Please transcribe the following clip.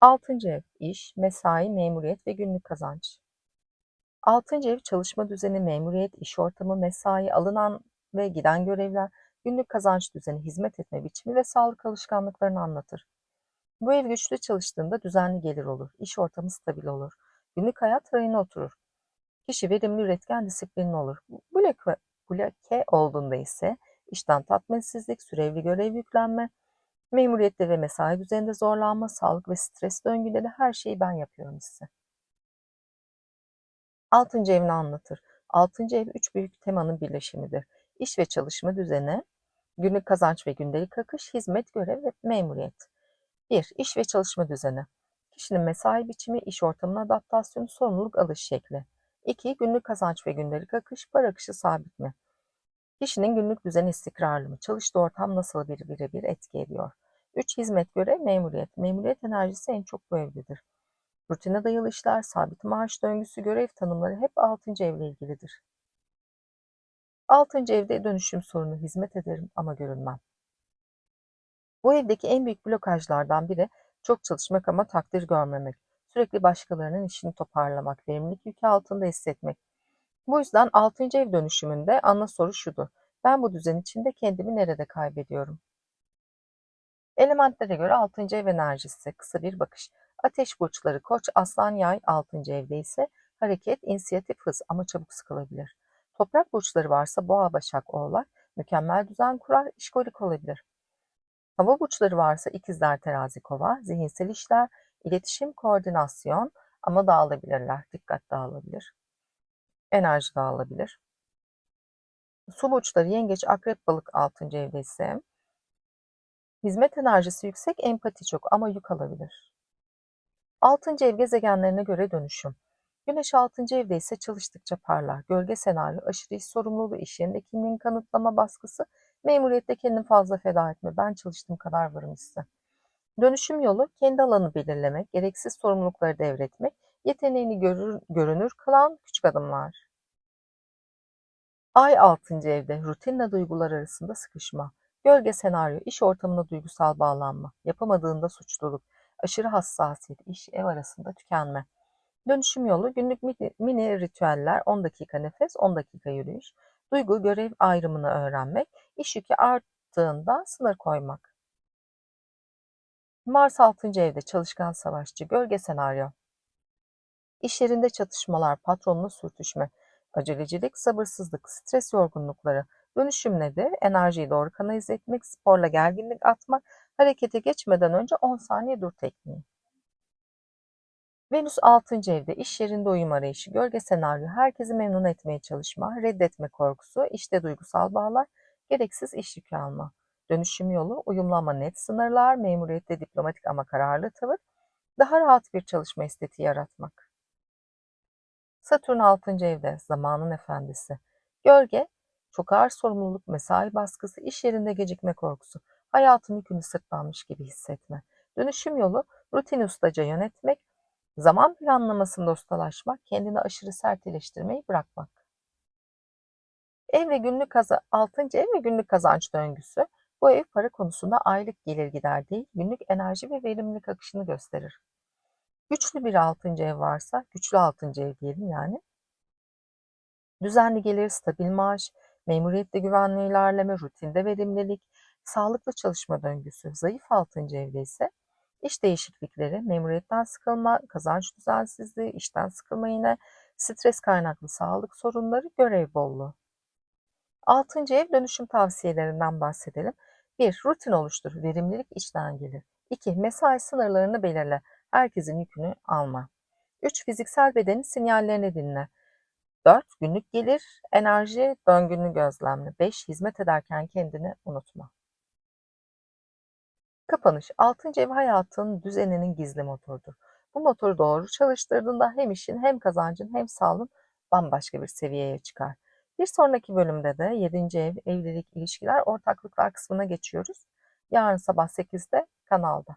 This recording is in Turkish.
Altıncı ev iş, mesai, memuriyet ve günlük kazanç. Altıncı ev çalışma düzeni, memuriyet, iş ortamı, mesai, alınan ve giden görevler, günlük kazanç düzeni, hizmet etme biçimi ve sağlık alışkanlıklarını anlatır. Bu ev güçlü çalıştığında düzenli gelir olur, iş ortamı stabil olur, günlük hayat rayına oturur. Kişi verimli, üretken, disiplinli olur. Bloke, bloke olduğunda ise işten tatminsizlik, sürevli görev yüklenme, memuriyette ve mesai düzeninde zorlanma, sağlık ve stres döngüleri her şeyi ben yapıyorum hissi. Altıncı ev ne anlatır? Altıncı ev üç büyük temanın birleşimidir. İş ve çalışma düzeni, günlük kazanç ve gündelik akış, hizmet, görev ve memuriyet. 1. İş ve çalışma düzeni. Kişinin mesai biçimi, iş ortamına adaptasyonu, sorumluluk alış şekli. 2. Günlük kazanç ve gündelik akış, para akışı sabit mi? Kişinin günlük düzeni istikrarlı mı? Çalıştığı ortam nasıl bir birebir etki ediyor? 3. Hizmet, görev, memuriyet. Memuriyet enerjisi en çok bu evdedir. Rutine dayalı işler, sabit maaş döngüsü, görev tanımları hep 6. evle ilgilidir. 6. evde dönüşüm sorunu hizmet ederim ama görünmem. Bu evdeki en büyük blokajlardan biri çok çalışmak ama takdir görmemek. Sürekli başkalarının işini toparlamak, verimlilik yükü altında hissetmek. Bu yüzden 6. ev dönüşümünde ana soru şudur. Ben bu düzen içinde kendimi nerede kaybediyorum? Elementlere göre 6. ev enerjisi kısa bir bakış. Ateş burçları Koç, Aslan, Yay 6. evde ise hareket, inisiyatif, hız ama çabuk sıkılabilir. Toprak burçları varsa Boğa, Başak, Oğlak mükemmel düzen kurar, işkolik olabilir. Hava burçları varsa ikizler, terazi, kova, zihinsel işler, iletişim, koordinasyon ama dağılabilirler, dikkat dağılabilir. Enerji dağılabilir. Su burçları yengeç, akrep, balık 6. evde ise hizmet enerjisi yüksek, empati çok ama yük alabilir. 6. ev gezegenlerine göre dönüşüm. Güneş 6. evde ise çalıştıkça parlar. Gölge senaryo, aşırı iş sorumluluğu, iş yerinde kimliğin kanıtlama baskısı, memuriyette kendini fazla feda etme, ben çalıştığım kadar varım hissi. Dönüşüm yolu kendi alanı belirlemek, gereksiz sorumlulukları devretmek, yeteneğini görür, görünür kılan küçük adımlar. Ay 6. evde rutinle duygular arasında sıkışma. Gölge senaryo, iş ortamında duygusal bağlanma, yapamadığında suçluluk, aşırı hassasiyet, iş ev arasında tükenme. Dönüşüm yolu günlük mini ritüeller, 10 dakika nefes, 10 dakika yürüyüş, duygu görev ayrımını öğrenmek, iş yükü arttığında sınır koymak. Mars 6. evde çalışkan savaşçı, gölge senaryo. İş yerinde çatışmalar, patronla sürtüşme, acelecilik, sabırsızlık, stres yorgunlukları, dönüşüm nedir? Enerjiyi doğru kanalize etmek, sporla gerginlik atmak, harekete geçmeden önce 10 saniye dur tekniği. Venüs 6. evde iş yerinde uyum arayışı, gölge senaryo, herkesi memnun etmeye çalışma, reddetme korkusu, işte duygusal bağlar, gereksiz iş yükü alma. Dönüşüm yolu, uyumlu ama net sınırlar, memuriyette diplomatik ama kararlı tavır, daha rahat bir çalışma estetiği yaratmak. Satürn 6. evde zamanın efendisi. Gölge, çok ağır sorumluluk, mesai baskısı, iş yerinde gecikme korkusu, hayatın yükünü sırtlanmış gibi hissetme. Dönüşüm yolu, rutin ustaca yönetmek, zaman planlamasında ustalaşmak, kendini aşırı sert eleştirmeyi bırakmak. Ev ve günlük kaza 6. ev ve günlük kazanç döngüsü. Bu ev para konusunda aylık gelir gider değil, günlük enerji ve verimlilik akışını gösterir. Güçlü bir 6. ev varsa, güçlü 6. ev diyelim yani. Düzenli gelir, stabil maaş, memuriyette güvenli ilerleme, rutinde verimlilik, sağlıklı çalışma döngüsü. Zayıf 6. evde ise iş değişiklikleri, memuriyetten sıkılma, kazanç düzensizliği, işten sıkılma yine, stres kaynaklı sağlık sorunları, görev bolluğu. 6. ev dönüşüm tavsiyelerinden bahsedelim. 1. Rutin oluştur. Verimlilik içten gelir. 2. Mesai sınırlarını belirle. Herkesin yükünü alma. 3. Fiziksel bedenin sinyallerini dinle. 4. Günlük gelir, enerji, döngünü gözlemle. 5. Hizmet ederken kendini unutma. Kapanış. 6. ev hayatın düzeninin gizli motorudur. Bu motoru doğru çalıştırdığında hem işin hem kazancın hem sağlığın bambaşka bir seviyeye çıkar. Bir sonraki bölümde de 7. ev, evlilik, ilişkiler, ortaklıklar kısmına geçiyoruz. Yarın sabah 8'de kanalda.